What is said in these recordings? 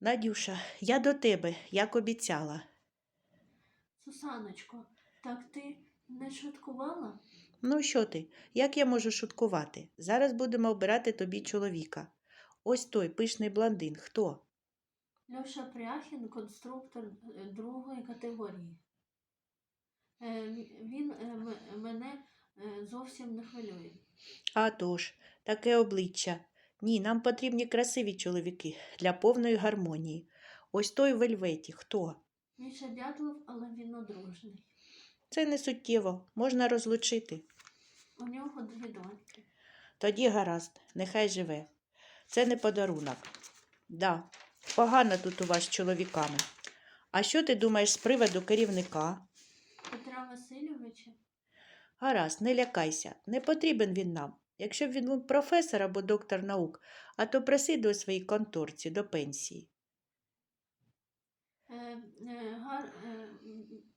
Надюша, я до тебе, як обіцяла. Сусаночко, так ти не шуткувала? Ну, що ти? Як я можу шуткувати? Зараз будемо обирати тобі чоловіка. Ось той пишний блондин. Хто? Льоша Пряхін, конструктор е, другої категорії. Е, Він е, мене зовсім не хвилює. А тож, таке обличчя. Ні, нам потрібні красиві чоловіки для повної гармонії. Ось той в вельветі. Хто? Міша Дятлов, але він одружений. Це не суттєво, можна розлучити. У нього дві доньки. Тоді гаразд, нехай живе. Це не подарунок. Да, погано тут у вас з чоловіками. А що ти думаєш з приводу керівника? Петра Васильовича Гаразд, не лякайся, не потрібен він нам. Якщо б він був професор або доктор наук, а то присиди у своїй конторці до пенсії. е, е, е,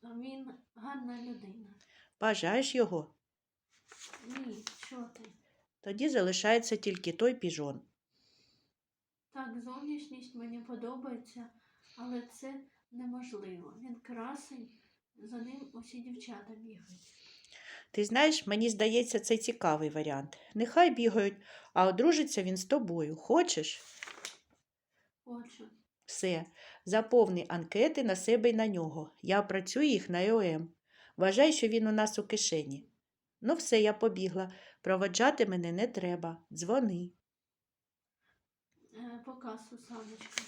він гарна людина. Бажаєш його? Ні, що ти? Тоді залишається тільки той піжон. Так, зовнішність мені подобається, але це неможливо. Він красень, за ним усі дівчата бігають. Ти знаєш, мені здається, це цікавий варіант. Нехай бігають, а одружиться він з тобою. Хочеш? Хочу. Все, заповни анкети на себе й на нього. Я працюю їх на ЕОМ. Вважай, що він у нас у кишені. Ну, все, я побігла. Проводжати мене не треба. Дзвони. Е, пока, Сусаночка.